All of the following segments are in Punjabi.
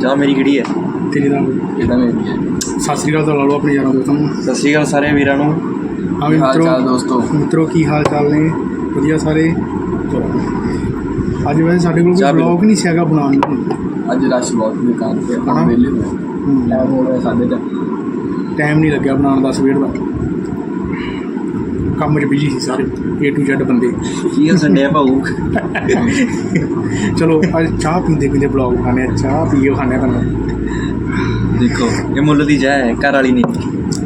ਚਾਹ ਮੇਰੀ ਕਿਹੜੀ ਹੈ? ਤੇਰੀ ਦਾ ਇਹਦਾ ਮੇਰੀ ਹੈ। ਸਤਿ ਸ੍ਰੀ ਅਕਾਲ ਤਾਂ ਲਾ ਲਓ ਆਪਣੇ ਯਾਰਾਂ ਦੋਸਤਾਂ ਨੂੰ। ਸਤਿ ਸ਼੍ਰੀ ਅਕਾਲ ਸਾਰੇ ਵੀਰਾਂ ਨੂੰ। ਹਾਂ ਵੀ ਹਾਲ ਮਿੱਤਰੋ ਚਾਲ ਦੋਸਤੋ? ਮਿੱਤਰੋ ਕੀ ਹਾਲ ਚਾਲ ਨੇ? ਵਧੀਆ ਸਾਰੇ? ਅੱਜ ਵੈਸੇ ਸਾਡੇ ਕੋਲ ਕੋਈ। ਬਲੌਗ ਨਹੀਂ ਸੀਗਾ ਬਣਾਉਣ ਨੂੰ। ਅੱਜ ਰਸ਼ ਬਹੁਤ ਦੁਕਾਨ ਤੇ ਹਾਂ। ਆਪਾਂ ਵਿਹਲੇ ਹੋਏ। ਟਾਈਮ ਹੋ ਗਿਆ ਸਾਢੇ ਤਿੰਨ ਟਾਈਮ ਨਹੀਂ ਲੱਗਿਆ ਬਣਾਉਣ ਦਾ ਸਵੇਰ ਦਾ। ਕੰਮ 'ਚ ਬਿਜ਼ੀ ਸੀ ਸਾਰੇ A to Z ਬੰਦੇ। ਕੀ ਸੰਡੇ ਆ ਭਾਊ? ਚਲੋ ਅੱਜ ਚਾਹ ਪੀਂਦੇ ਪੀਂਦੇ ਬਲੌਗ ਖਾਣੇ ਚਾਹ ਪੀਓ ਖਾਣੇ ਤੁਹਾਨੂੰ। ਦੇਖੋ ਇਹ ਮੁੱਲ ਦੀ ਚਾਹ ਹੈ ਘਰ ਵਾਲੀ ਨਹੀਂ।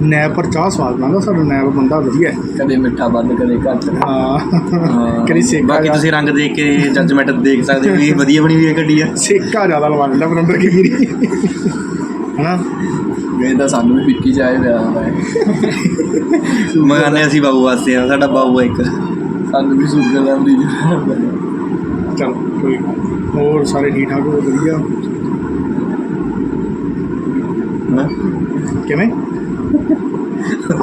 ਨੈਬ ਪਰ ਚਾਹ ਸਵਾਦ ਬਣਾਉਂਦਾ ਸਾਡਾ ਨੈਬ ਬੰਦਾ ਵਧੀਆ ਹੈ। ਕਦੇ ਮਿੱਠਾ ਵੱਧ ਕਦੇ ਘੱਟ। ਹਾਂ। ਕਰੀ ਸੇਕਾ ਬਾਕੀ ਤੁਸੀਂ ਰੰਗ ਦੇਖ ਕੇ ਜੱਜਮੈਂਟ ਦੇਖ ਸਕਦੇ ਹੋ ਵੀ ਇਹ ਵਧੀਆ ਬਣੀ ਹੋਈ ਹੈ ਗੱਡੀ ਆ। ਸੇਕਾ ਜ਼ਿਆਦਾ ਲਵਾ ਲੈਂਦਾ ਬਰੰਦਰ ਕੀ ਵੀਰੀ ਹਨਾ? ਇਹ ਤਾਂ ਸਾਨੂੰ ਵੀ ਫਿੱਕੀ ਚਾਹ ਪਿਆ ਹੈ। ਮਗਾਨੇ ਅਸੀਂ ਬਾਬੂ ਵਾਸਤੇ ਆ ਸਾਡਾ ਬਾਬੂ ਆ ਇੱਕ। ਸਾਨੂੰ ਵੀ ਸ਼ੂਗਰ ਦਾ ਮਰੀਜ਼ ਚਲ ਕੋਈ। ਹੋਰ ਸਾਰੇ ਠੀਕ ਠਾਕ ਹੋ? ਵਧੀਆ? ਕਿਵੇਂ?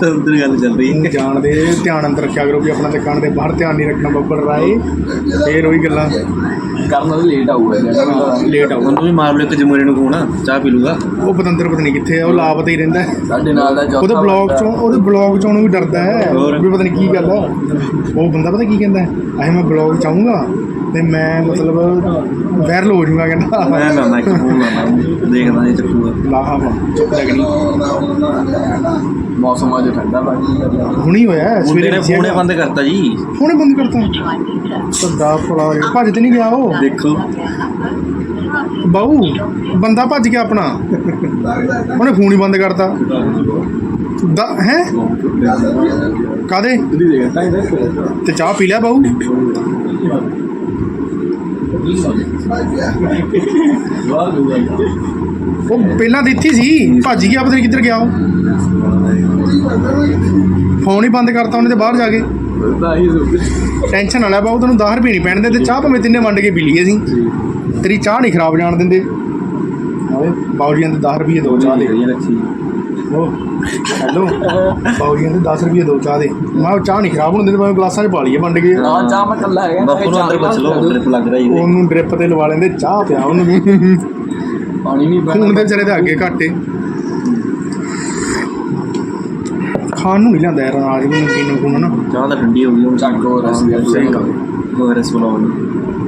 ਉਧਰ ਗੱਲ ਚੱਲ ਰਹੀ ਹੈ। ਜਾਣ ਦੇ ਧਿਆਨ ਅੰਦਰ ਰੱਖਿਆ ਕਰੋ ਵੀ ਆਪਣਾ ਦੁਕਾਨ ਦੇ ਬਾਹਰ ਧਿਆਨ ਨਹੀਂ ਰੱਖਣਾ ਬੱਬਲ ਰਾਏ। ਫੇਰ ਉਹੀ ਗੱਲਾਂ। ਕਰਨ ਲਈ ਲੇਟ ਆਊਗਾ ਲੇਟ ਆਊਗਾ। ਉਹਨੂੰ ਵੀ ਮਾਰ ਲਿਓ ਕਿ ਜਮੂਰੇ ਨੂੰ ਕੋਣਾ ਚਾਹ ਪੀ ਲੂਗਾ ਉਹ ਪਤੰਦਰ ਪਤਾ ਨਹੀਂ ਕਿੱਥੇ ਆ ਉਹ ਲਾਪਤਾ ਹੀ ਰਹਿੰਦਾ ਹੈ। ਸਾਡੇ ਨਾਲ ਦਾ ਚੌਥਾ ਉਹਦੇ ਬਲੌਗ ਚੋਂ ਉਹਦੇ ਬਲੌਗ ਚੋਂ ਉਹਨੂੰ ਵੀ ਡਰਦਾ ਹੈ ਹੋਰ। ਵੀ ਪਤਾ ਨਹੀਂ ਕੀ ਗੱਲ ਹੈ ਉਹ ਬੰਦਾ ਪਤਾ ਕੀ ਕਹਿੰਦਾ ਅਹੇ ਮੈਂ ਬਲੌਗ ਚਾਹੂੰਗਾ ਤੇ ਮੈਂ ਮਤਲਬ ਵਾਇਰਲ ਹੋ ਜਾਊਗਾ ਕਹਿੰਦਾ। ਮੈਂ ਨਾ ਮੈਂ ਕਿਹਨੂੰ ਲਾਣਾ ਦੇਖਦਾ ਨਹੀਂ ਚੱਕੂਗਾ ਲਾਹਾ ਚੁੱਪ ਲੱਗਣੀ ਮੌਸਮ ਅੱਜ ਠੰਡਾ ਬਾਕੀ ਹੁਣੀ ਹੋਇਆ ਹੈ, ਮੁੰਡੇ ਨੇ ਸੀ ਫੋਨੇ ਹੈਗਾ। ਬੰਦ ਕਰਤਾ ਜੀ। ਹੁਣੇ ਬੰਦ ਕਰਤਾ। ਸੱਦਾ ਰੇ ਭੱਜ ਤੇ ਨਹੀਂ ਗਿਆ ਉਹ। ਦੇਖੋ। ਬਾਊ, ਬੰਦਾ ਭੱਜ ਗਿਆ ਆਪਣਾ। ਉਹਨੇ ਫੋਨ ਹੀ ਬੰਦ ਕਰਤਾ। ਦਾ, ਹੈ? ਕਾਦੇ ਤੇ ਚਾਹ ਪੀ ਲਿਆ ਬਾਊ? ਉਹ ਪਹਿਲਾਂ ਦਿੱਤੀ ਸੀ, ਭੱਜ ਗਿਆ, ਪਤਾ ਨਹੀਂ ਕਿੱਧਰ ਗਿਆ ਉਹ। ਫੋਨ ਹੀ ਬੰਦ ਕਰਤਾ ਉਹਨੇ ਤੇ ਬਾਹਰ ਜਾ ਕੇ। ਟੈਨਸ਼ਨ ਨਾ ਲੈ ਬਾਊ ਤੈਨੂੰ 10 ਰੁਪਏ ਨਹੀਂ ਪੈਣ ਤੇ ਚਾਹ ਭਾਵੇਂ ਤਿੰਨੇ ਵੰਡ ਕੇ ਪੀ ਲਈਏ ਅਸੀਂ। ਤੇਰੀ ਚਾਹ ਨਹੀਂ ਖਰਾਬ ਜਾਣ ਦਿੰਦੇ। ਆਵੇ ਜੀ ਦੇ 10 ਰੁਪਏ ਦੋ ਚਾਹ ਦੇ। ਉਹ ਹੈਲੋ ਜੀ ਦੇ 10 ਰੁਪਏ ਦੋ ਚਾਹ ਦੇ। ਮੈਂ ਚਾਹ ਨਹੀਂ ਖਰਾਬ ਹੋਣ ਦਿੰਦੇ ਭਾਵੇਂ ਗਲਾਸਾਂ 'ਚ ਪਾ ਲਈਏ ਵੰਡ ਕੇ। ਹਾਂ ਚਾਹ ਮੈਂ ਕੱਲਾ ਹੈਗਾ ਬਾਪੂ ਨੂੰ ਅੰਦਰ ਪੁੱਛ ਲਓ ਟ੍ਰਿਪ ਲੱਗ ਰਹੀ ਹੈ ਉਹਨੂੰ ਡ੍ਰਿਪ ਤੇ ਲਵਾ ਲੈਂਦੇ ਚਾਹ ਪਿਆ ਉਹਨੂੰ ਪਾਣੀ ਨਹੀਂ ਖੂਨ ਦੇ ਵਿਚਾਰੇ ਦੇ ਅੱਗੇ ਘਾਟੇ ਖਾਣ ਨੂੰ ਨਹੀਂ ਲਿਆਂਦਾ ਯਾਰ ਨਾਲ ਜੀ ਮੈਨੂੰ ਪੀਣ ਨੂੰ ਨਾ ਚਾਹ ਤਾਂ ਠੰਡੀ ਹੋ ਗਈ ਹੁਣ ਚੱਕ ਹੋ ਰਸ ਸਹੀ ਗੱਲ। ਹੋ ਰਸ ਬੁਲਾਓ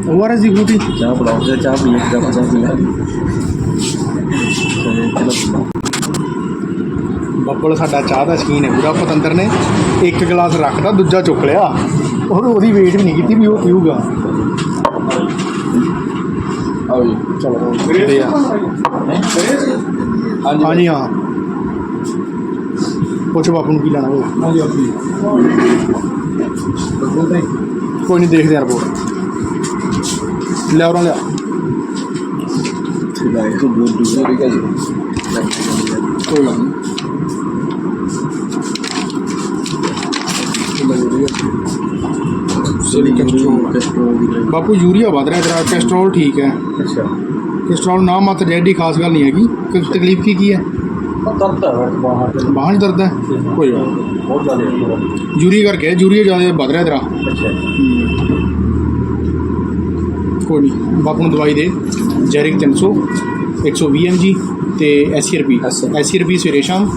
ਉਹ ਆਰ ਐਸ ਦੀ ਫਰੂਟੀ ਚਾਹ ਬੁਲਾਓ ਤੇ ਚਾਹ ਪੀ ਕੇ ਚਾਹ ਪੀ ਲੈ ਚਲੋ। ਬੱਬਲ ਸਾਡਾ ਚਾਹ ਦਾ ਸ਼ਕੀਨ ਹੈ ਪੂਰਾ ਪਤੰਦਰ ਨੇ ਇੱਕ ਗਲਾਸ ਰੱਖਦਾ ਦੂਜਾ ਚੁੱਕ ਲਿਆ। ਉਹ ਉਹਦੀ ਵੇਟ ਵੀ ਨਹੀਂ ਕੀਤੀ ਵੀ ਉਹ ਪੀਊਗਾ। ਆਓ ਜੀ। ਚਲੋ ਹਾਂਜੀ ਹਾਂ। ਪੁੱਛ ਬਾਪੂ ਨੂੰ ਕੀ ਲੈਣਾ ਹੋਵੇ ਹਾਂਜੀ ਆਪੀ ਕੋਈ ਨਹੀਂ ਦੇਖਦੇ ਯਾਰ ਬੋਲ ਲੈ ਉਹਨਾਂ ਲਿਆ ਠੀਕ ਹੈ ਤੂੰ ਬੋਲ ਦੂਸਰੇ ਵੀ ਕਹੀ ਕੋਈ ਗੱਲ ਨਹੀਂ ਸੋਰੀ ਕੈਸਟਰੋਲ ਕੈਸਟਰੋਲ ਦੀ ਲਈ ਬਾਪੂ ਯੂਰੀਆ ਵਧ ਰਿਹਾ ਤੇਰਾ ਕੋਲੇਸਟ੍ਰੋਲ ਠੀਕ ਹੈ ਅੱਛਾ ਕੋਲੇਸਟ੍ਰੋਲ ਨਾ ਮਤ ਡੈਡੀ ਖਾਸ ਗੱਲ ਨਹੀਂ ਹੈਗੀ ਕਿ ਤਕਲੀਫ ਕੀ ਕੀ ਹੈ ਹੈ ਬਾਹਾਂ 'ਚ ਦਰਦ ਹੈ? ਕੋਈ ਗੱਲ ਨਹੀਂ। ਬਹੁਤ ਜ਼ਿਆਦਾ ਯੂਰੀਆ ਕਰਕੇ ਹੈ, ਯੂਰੀਆ ਜ਼ਿਆਦਾ ਵਧ ਰਿਹਾ ਤੇਰਾ। ਅੱਛਾ। ਕੋਈ ਨਹੀਂ ਬਾਪੂ ਨੂੰ ਦਵਾਈ ਦੇ। ਜੈਰਿਕ 300 120 mg ਤੇ ਐਸਸੀਆਰਪੀ ਅੱਛਾ। ਐਸਸੀਆਰਪੀ ਸਵੇਰੇ ਸ਼ਾਮ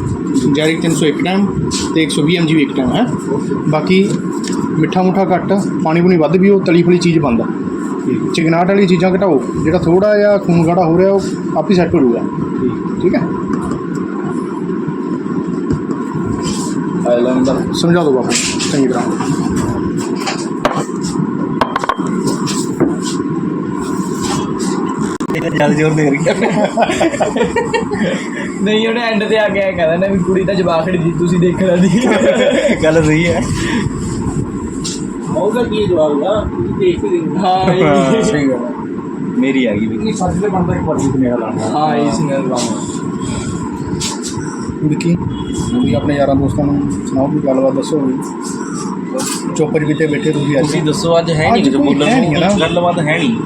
ਜੈਰਿਕ 300 ਇੱਕ ਟਾਈਮ ਤੇ 120 mg ਵੀ ਇੱਕ ਟਾਈਮ ਹੈ? ਬਾਕੀ ਮਿੱਠਾ ਮੁੱਠਾ ਘੱਟ ਪਾਣੀ ਪੂਣੀ ਵੱਧ ਪੀਓ ਤਲੀ ਫਲੀ ਚੀਜ਼ ਬੰਦ ਆ। ਚਿਕਨਾਟ ਵਾਲੀ ਚੀਜ਼ਾਂ ਘਟਾਓ ਜਿਹੜਾ ਥੋੜਾ ਜਿਹਾ ਖੂਨ ਗਾੜਾ ਹੋ ਰਿਹਾ ਉਹ ਆਪ ਹੀ ਸੈੱਟ ਹੋ ਜਾਊਗਾ। ਠੀਕ ਹੈ? ਆਇਲੈਂਡਰ ਸਮਝਾ ਦਿਓ ਬਾਪੂ ਚੰਗੀ ਤਰ੍ਹਾਂ। ਜਲ ਜੋਰ ਦੇ ਰਹੀ ਨਹੀਂ ਉਹਨੇ ਐਂਡ ਤੇ ਆ ਕੇ ਕਹਿੰਦਾ ਨਾ ਵੀ ਕੁੜੀ ਤਾਂ ਜਵਾਖੜੀ ਦੀ ਤੁਸੀਂ ਦੇਖਣਾ ਦੀ। ਗੱਲ ਸਹੀ ਹੈ। ਉਹਦਾ ਕੀ ਜਵਾਬ ਆ ਦੇਖ ਹੀ। ਹਾਂ ਇਹ ਸਹੀ ਗੱਲ ਮੇਰੀ ਆ ਗਈ ਵੀ। ਸੱਚ ਦੇ ਬਣਦਾ ਇੱਕ ਵਾਰੀ ਸੁਨੇਹਾ ਲਾਣਾ ਹਾਂ ਇਹ ਸਿੰਗਲ ਬਾਬਾ ਵਿੱਕੀ ਤੁਸੀਂ ਆਪਣੇ ਯਾਰਾਂ ਦੋਸਤਾਂ ਨੂੰ ਸੁਣਾਓ ਕੋਈ ਗੱਲਬਾਤ ਦੱਸੋ ਵੀ। ਚੁੱਪ ਜਿੱਤੇ ਬੈਠੇ ਤੁਸੀਂ ਤੁਸੀਂ ਅੱਜ। ਦੱਸੋ ਅੱਜ ਹੈ ਅੱਜ ਨਹੀਂ ਕੁਝ ਕੋਈ ਬੋਲਣ ਹੈ ਨਹੀਂ ਨਾ। ਗੱਲਬਾਤ ਹੈ ਨਹੀਂ।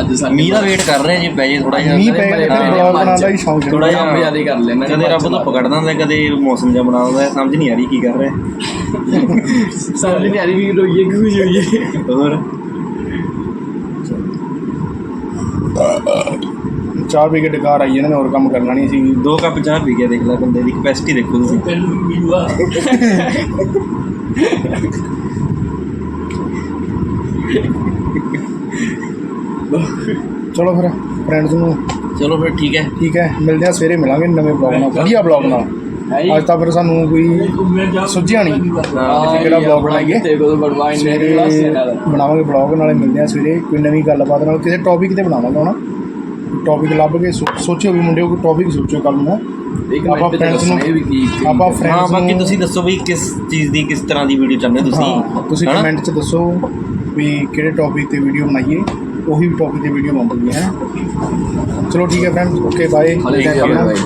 ਅੱਜ ਸਾਡੇ ਮੀਂਹ ਦਾ ਵੇਟ ਕਰ ਰਹੇ ਜੀ ਪੈ ਜੇ ਥੋੜਾ ਜਿਹਾ। ਮੀਂਹ ਪੈ ਗਿਆ ਤਾਂ ਬਲੌਗ ਬਣਾਉਣ ਦਾ ਹੀ ਸ਼ੌਂਕ ਹੈ। ਥੋੜਾ ਜਿਹਾ ਕੰਮ ਜ਼ਿਆਦਾ ਕਰ ਲੈਣਾ ਕਦੇ ਰੱਬ ਧੁੱਪ ਕੱਢ ਦਿੰਦਾ ਕਦੇ ਮੌਸਮ ਜਿਹਾ ਬਣਾ ਦਿੰਦਾ ਸਮਝ ਨਹੀਂ ਆ ਰਹੀ ਕੀ ਕਰ ਰਿਹਾ। ਸਮਝ ਨਹੀਂ ਆ ਰਹੀ ਵੀ ਰੋਈਏ ਕਿ ਕੁਝ ਹੋਈਏ। ਹੋਰ? ਚਾਹ ਪੀ ਕੇ ਡਕਾਰ ਆਈ ਇਹਨਾਂ ਨੇ ਹੋਰ ਕੰਮ ਕਰਨਾ ਨਹੀਂ ਸੀ। ਦੋ ਕੱਪ ਚਾਹ ਪੀ ਗਿਆ ਦੇਖ ਲੈ ਬੰਦੇ ਦੀ ਕਪੈਸਿਟੀ ਦੇਖੋ ਤੁਸੀਂ। ਤੈਨੂੰ ਮਿਲੂਆ ਚਲੋ ਫਿਰ ਫਰੈਂਡਸ ਨੂੰ ਚਲੋ ਫਿਰ ਠੀਕ ਹੈ। ਠੀਕ ਹੈ ਮਿਲਦੇ ਆ ਸਵੇਰੇ ਮਿਲਾਂਗੇ ਨਵੇਂ ਬਲੌਗ ਨਾਲ ਵਧੀਆ ਬਲੌਗ ਨਾਲ। ਅੱਜ ਤਾਂ ਫਿਰ ਸਾਨੂੰ ਕੋਈ ਸੁੱਝਿਆ ਨਹੀਂ। ਹਾਂ। ਕਿਹੜਾ vlog ਬਣਾਈਏ? ਬਣਾਵਾਂਗੇ ਬਲੌਗ ਨਾਲੇ ਮਿਲਦੇ ਆ ਸਵੇਰੇ ਕੋਈ ਨਵੀਂ ਗੱਲਬਾਤ ਨਾਲ ਕਿਸੇ ਟੌਪਿਕ ਤੇ ਬਣਾਵਾਂਗੇ ਹੁਣ। ਟੌਪਿਕ ਲੱਭ ਕੇ ਸੋ- ਸੋਚਿਓ ਵੀ ਮੁੰਡਿਓ ਕੋਈ ਟੌਪਿਕ ਸੋਚਿਓ ਕੱਲ ਨੂੰ। ਇੱਕ ਆਪਾਂ ਮਿੰਟ friends ਨੂੰ- ਵੀ ਕੀ ਆਪਾਂ ਹਾਂ ਫਰੈਂਡਸ ਬਾਕੀ ਨੂੰ ਤੁਸੀਂ ਦੱਸੋ ਵੀ ਕਿਸ ਚੀਜ਼ ਦੀ ਕਿਸ ਤਰ੍ਹਾਂ ਦੀ ਵੀਡੀਓ ਚਾਹੁੰਦੇ ਤੁਸੀਂ। ਹਾਂ ਤੁਸੀਂ ਹਨਾ? ਕਮੈਂਟ 'ਚ ਦੱਸੋ ਵੀ ਕਿਹੜੇ ਟੌਪਿਕ ਤੇ ਵੀਡੀਓ ਬਣਾਈਏ। ਉਹੀ ਟੌਪਿਕ ਤੇ ਵੀਡੀਓ ਬਣਾਉਂਦੇ ਹੈ। ਚਲੋ ਠੀਕ ਹੈ ਫਰੈਂਡਸ ਓਕੇ ਬਾਏ ਹਲੇ. ਬਾਏ